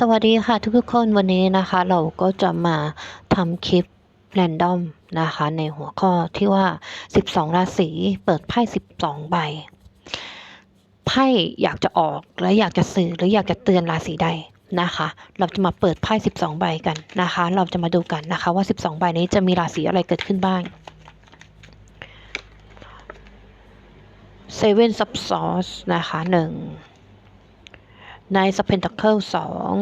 สวัสดีค่ะทุกๆคนวันนี้นะคะ เราก็จะมาทำคลิปแรนดอมนะคะ ในหัวข้อที่ว่า 12 ราศีเปิดไพ่ 12 ใบ ไพ่อยากจะออกและอยากจะสื่อหรืออยากจะเตือนราศีใดนะคะ เราจะมาเปิดไพ่ 12 ใบกันนะคะ เราจะมาดูกันนะคะว่า 12 ใบนี้จะมีราศีอะไรเกิดขึ้นบ้าง Seven of Swords นะคะหนึ่ง Knight of Pentacle สอง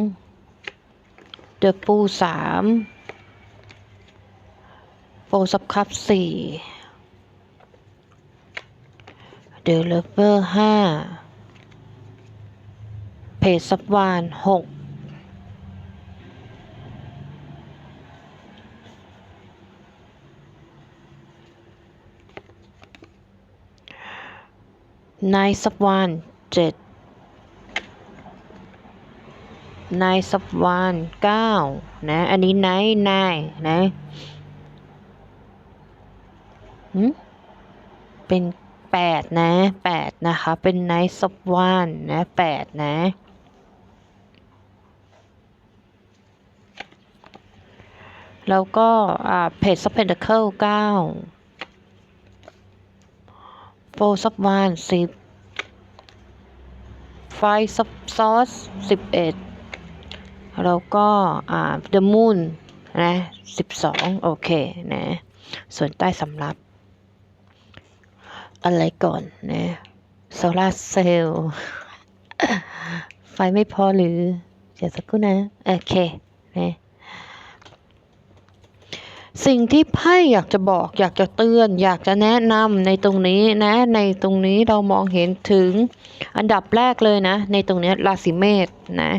The Fool สาม Four of Cups สี่ The Lover ห้า Page of Wands หก Knight of Wands เจ็ด นายสับวานเก้านะ อันนี้นายนายนะหืมเป็นแปดนะแปดนะคะ เป็นนายสับวานนะแปดนะแล้วก็อ่าเพจซับเพนเดเคิลเก้าโฟซับวานสิบไฟซับซอสสิบเอ็ด แล้วก็อ่า The Moon นะสิบสองโอเคนะ ส่วนใต้สำรับ อะไรก่อนนะโซลาเซลล์ไฟไม่พอหรือเดี๋ยวสักครู่นะ โอเคนะสิ่งที่ไพ่อยากจะบอกอยากจะเตือน อยากจะแนะนำในตรงนี้นะ ในตรงนี้เรามองเห็นถึงอันดับแรกเลยนะ ในตรงนี้ราศีเมษนะ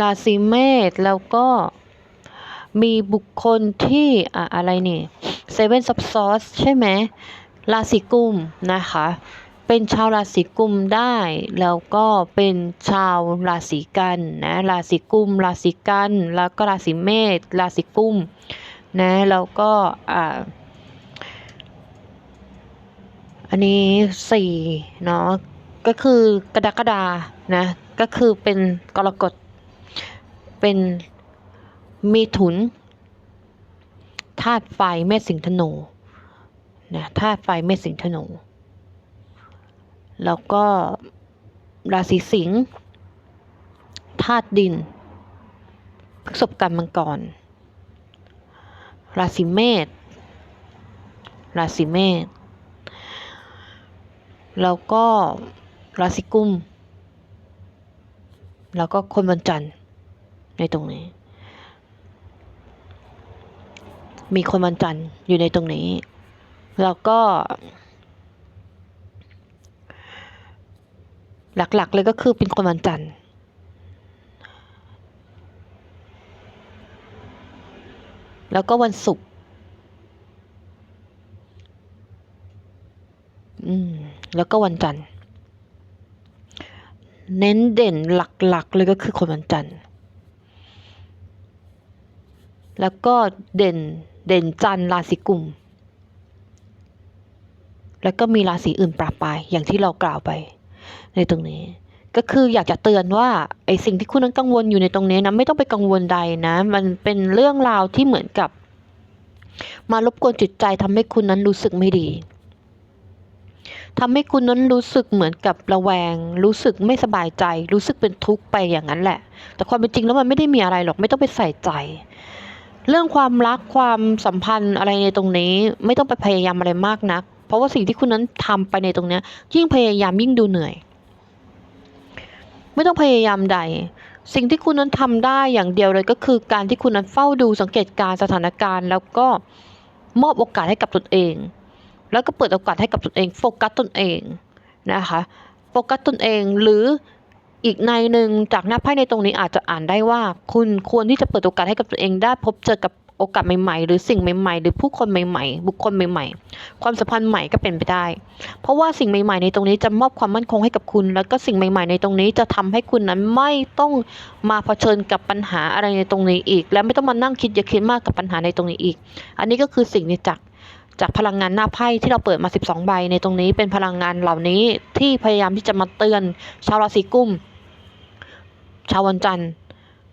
ราศีเมษแล้วก็มีบุคคลที่อะอะไรนี่ Seven of Swords ใช่ไหมราศีกุมนะคะ เป็นชาวราศีกุมได้ แล้วก็เป็นชาวราศีกันนะราศีกุม ราศีกัน แล้วก็ราศีเมษราศีกุมนะแล้วก็อ่าอันนี้สี่เนาะก็คือกรกฎานะก็คือเป็นกรกฎ เป็นมีถุนธาตุไฟเมษสิงห์ธนูนะธาตุไฟเมษสิงห์ธนู แล้วก็ราศีสิงห์ธาตุดินพฤษภกันมังกร ราศีเมษราศีเมษแล้วก็ราศีกุม แล้วก็คนวันจันทร์ ในตรงนี้ มีคนวันจันทร์อยู่ในตรงนี้ แล้วก็ หลักๆเลยก็คือเป็นคนวันจันทร์แล้วก็วันศุกร์อืม แล้วก็วันจันทร์ เน้นเด่นหลักๆ เลยก็คือคนวันจันทร์ แล้วก็เด่นเด่นจันราศีกุม แล้วก็มีราศีอื่นปราปรายอย่างที่เรากล่าวไป ในตรงนี้ ก็คืออยากจะเตือนว่าไอสิ่งที่คุณนั้นกังวลอยู่ในตรงนี้นะไม่ต้องไปกังวลใดนะ มันเป็นเรื่องราวที่เหมือนกับ มารบกวนจิตใจทำให้คุณนั้นรู้สึกไม่ดีทำให้คุณนั้นรู้สึกเหมือนกับระแวง รู้สึกไม่สบายใจ รู้สึกเป็นทุกข์ไปอย่างนั้นแหละ แต่ความเป็นจริงแล้วมันไม่ได้มีอะไรหรอก ไม่ต้องไปใส่ใจ เรื่องความรักความสัมพันธ์อะไรในตรงนี้ ไม่ต้องไปพยายามอะไรมากนัก เพราะว่าสิ่งที่คุณนั้นทำไปในตรงนี้ยิ่งพยายามยิ่งดูเหนื่อย ไม่ต้องพยายามใด สิ่งที่คุณนั้นทำได้อย่างเดียวเลยก็คือ การที่คุณนั้นเฝ้าดูสังเกตการสถานการณ์ แล้วก็มอบโอกาสให้กับตนเอง แล้วก็เปิดโอกาสให้กับตนเอง โฟกัสตนเองนะคะโฟกัสตนเองหรือ อีกในหนึ่งจากหน้าไพ่ในตรงนี้อาจจะอ่านได้ว่า คุณควรที่จะเปิดโอกาสให้กับตัวเองได้พบเจอกับโอกาสใหม่ๆ หรือสิ่งใหม่ๆ หรือผู้คนใหม่ๆ บุคคลใหม่ๆ ความสัมพันธ์ใหม่ก็เป็นไปได้ เพราะว่าสิ่งใหม่ๆ ในตรงนี้จะมอบความมั่นคงให้กับคุณ แล้วก็สิ่งใหม่ ๆ ในตรงนี้จะทำให้คุณนั้นไม่ต้องมาเผชิญกับปัญหาอะไรในตรงนี้อีก และไม่ต้องมานั่งคิดอย่าคิดมากกับปัญหาในตรงนี้อีก อันนี้ก็คือสิ่งที่จากจากพลังงานหน้าไพ่ที่เราเปิดมา 12 ใบในตรงนี้เป็นพลังงานเหล่านี้ที่พยายามที่จะมาเตือนชาวราศีกุม ชาววันจันทร์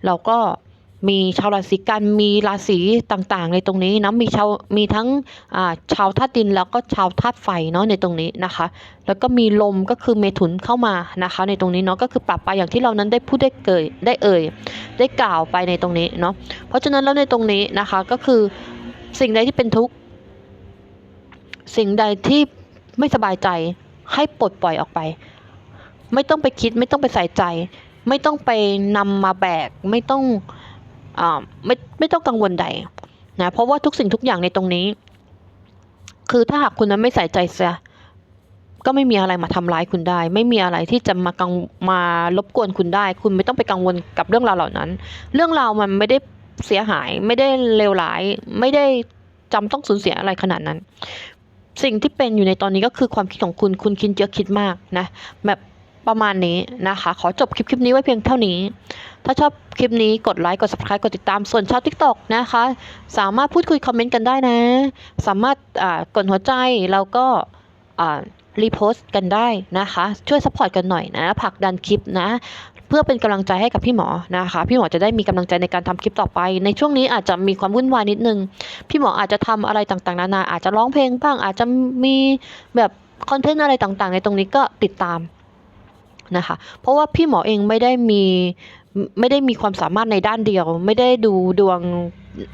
เราก็มีชาวราศีกันมีราศีต่างๆ ในตรงนี้นะมีชาวมีทั้งอ่าชาวธาตุดินแล้วก็ชาวธาตุไฟเนาะในตรงนี้นะคะ แล้วก็มีลมก็คือเมถุนเข้ามานะคะ ในตรงนี้เนาะก็คือปรับไปอย่างที่เรานั้นได้พูดได้เกยได้เอ่ยได้กล่าวไปในตรงนี้เนาะเพราะฉะนั้นแล้วในตรงนี้นะคะก็คือสิ่งใดที่เป็นทุกข์สิ่งใดที่ไม่สบายใจให้ปลดปล่อยออกไป ไม่ต้องไปคิดไม่ต้องไปใส่ใจ ไม่ต้องไปนำมาแบกไม่ต้องอ่าไม่ไม่ต้องกังวลใดนะเพราะว่าทุกสิ่งทุกอย่างในตรงนี้ คือถ้าหากคุณนั้นไม่ใส่ใจเสียก็ไม่มีอะไรมาทำร้ายคุณได้ ไม่มีอะไรที่จะมากังมารบกวนคุณได้ คุณไม่ต้องไปกังวลกับเรื่องราวเหล่านั้น เรื่องราวมันไม่ได้เสียหาย ไม่ได้เลวร้าย ไม่ได้จำต้องสูญเสียอะไรขนาดนั้น สิ่งที่เป็นอยู่ในตอนนี้ก็คือความคิดของคุณ คุณคิดเยอะคิดมากนะแบบ ประมาณนี้นะคะ ขอจบคลิปคลิปนี้ไว้เพียงเท่านี้ ถ้าชอบคลิปนี้กดไลค์ กด subscribe กดติดตาม ส่วนชาว TikTok นะคะ สามารถพูดคุยคอมเมนต์กันได้นะ สามารถกดหัวใจแล้วก็รีโพสต์กันได้นะคะ ช่วยสปอร์ตกันหน่อยนะผลักดันคลิปนะ เพื่อเป็นกำลังใจให้กับพี่หมอนะคะ พี่หมอจะได้มีกำลังใจในการทำคลิปต่อไป ในช่วงนี้อาจจะมีความวุ่นวายนิดนึง พี่หมออาจจะทำอะไรต่างๆ นานาอาจจะร้องเพลงบ้างอาจจะมีแบบคอนเทนต์อะไรต่างๆ ในตรงนี้ก็ติดตาม นะคะ เพราะว่าพี่หมอเองไม่ได้มีไม่ได้มีความสามารถในด้านเดียว ไม่ได้ดูดวง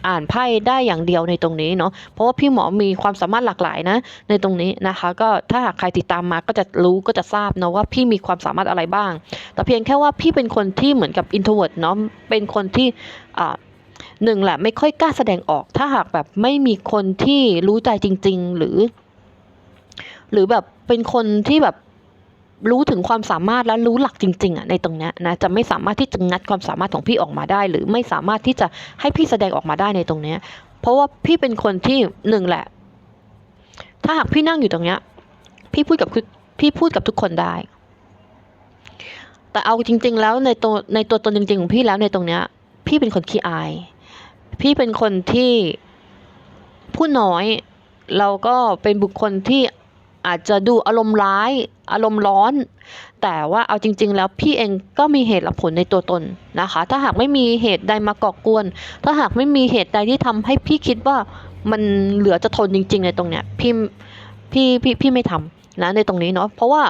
อ่านไพ่ได้อย่างเดียวในตรงนี้เนาะเพราะว่าพี่หมอมีความสามารถหลากหลายนะ ในตรงนี้นะคะ ก็ถ้าหากใครติดตามมาก็จะรู้ก็จะทราบเนาะว่าพี่มีความสามารถอะไรบ้าง แต่เพียงแค่ว่าพี่เป็นคนที่เหมือนกับ introvert เนาะเป็นคนที่อ่าหนึ่งแหละไม่ค่อยกล้าแสดงออก ถ้าหากแบบไม่มีคนที่รู้ใจจริง ๆ หรือ หรือแบบเป็นคนที่แบบ รู้ถึงความสามารถและรู้หลักจริงๆอะในตรงเนี้ยนะจะไม่สามารถที่จะงัดความสามารถของพี่ออกมาได้ หรือไม่สามารถที่จะให้พี่แสดงออกมาได้ในตรงเนี้ยเพราะว่าพี่เป็นคนที่หนึ่งแหละ ถ้าหากพี่นั่งอยู่ตรงเนี้ย พี่พูดกับพี่พูดกับทุกคนได้ แต่เอาจริง ๆ แล้วในตัวในตัวตนจริง ๆ ของพี่แล้วในตรงเนี้ย พี่เป็นคนขี้อาย พี่เป็นคนที่พูดน้อยแล้วก็เป็นบุคคลที่ อาจจะดูอารมณ์ร้าย อารมณ์ร้อน แต่ว่าเอาจริง ๆ แล้วพี่เองก็มีเหตุและผลในตัวตนนะคะ ถ้าหากไม่มีเหตุใดมาก่อกวน ถ้าหากไม่มีเหตุใดที่ทำให้พี่คิดว่ามันเหลือจะทนจริง ๆ ในตรงเนี้ยพี่พี่พี่พี่ไม่ทำนะในตรงนี้เนาะเพราะว่า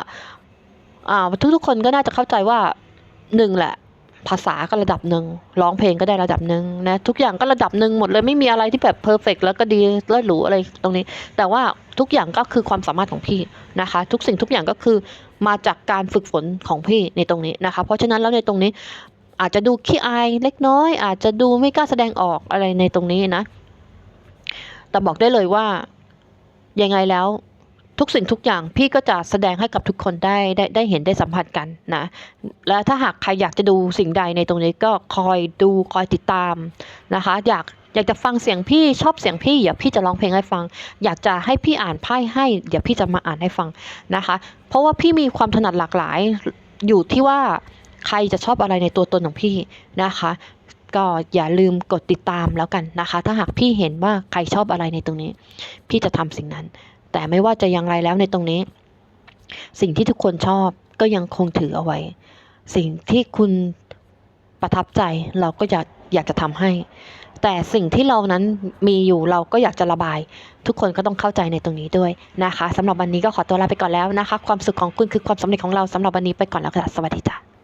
อ่าทุกๆคนก็น่าจะเข้าใจว่าหนึ่งแหละ ภาษาก็ระดับหนึ่งร้องเพลงก็ได้ระดับหนึ่งนะทุกอย่างก็ระดับหนึ่งหมดเลยไม่มีอะไรที่แบบเพอร์เฟกแล้วก็ดีเลิศหรูอะไรตรงนี้ แต่ว่าทุกอย่างก็คือความสามารถของพี่นะคะ ทุกสิ่งทุกอย่างก็คือมาจากการฝึกฝนของพี่ในตรงนี้นะคะ เพราะฉะนั้นแล้วในตรงนี้อาจจะดูขี้อายเล็กน้อย อาจจะดูไม่กล้าแสดงออกอะไรในตรงนี้นะ แต่บอกได้เลยว่ายังไงแล้ว ทุกสิ่งทุกอย่างพี่ก็จะแสดงให้กับทุกคนได้ได้ได้เห็นได้สัมผัสกันนะ และถ้าหากใครอยากจะดูสิ่งใดในตรงนี้ก็คอยดูคอยติดตามนะคะ อยากอยากจะฟังเสียงพี่ชอบเสียงพี่เดี๋ยวพี่จะร้องเพลงให้ฟัง อยากจะให้พี่อ่านไพ่ให้ เดี๋ยวพี่จะมาอ่านให้ฟังนะคะ เพราะว่าพี่มีความถนัดหลากหลาย อยู่ที่ว่าใครจะชอบอะไรในตัวตนของพี่นะคะก็อย่าลืมกดติดตามแล้วกันนะคะ ถ้าหากพี่เห็นว่าใครชอบอะไรในตรงนี้ พี่จะทำสิ่งนั้น แต่ไม่ว่าจะอย่างไรแล้วในตรงนี้ สิ่งที่ทุกคนชอบก็ยังคงถือเอาไว้ สิ่งที่คุณประทับใจเราก็อยากอยากจะทำให้ แต่สิ่งที่เรานั้นมีอยู่เราก็อยากจะระบาย ทุกคนก็ต้องเข้าใจในตรงนี้ด้วยนะคะสำหรับวันนี้ก็ขอตัวลาไปก่อนแล้วนะคะ ความสุขของคุณคือความสำเร็จของเราสำหรับวันนี้ไปก่อนแล้วค่ะสวัสดีจ้ะ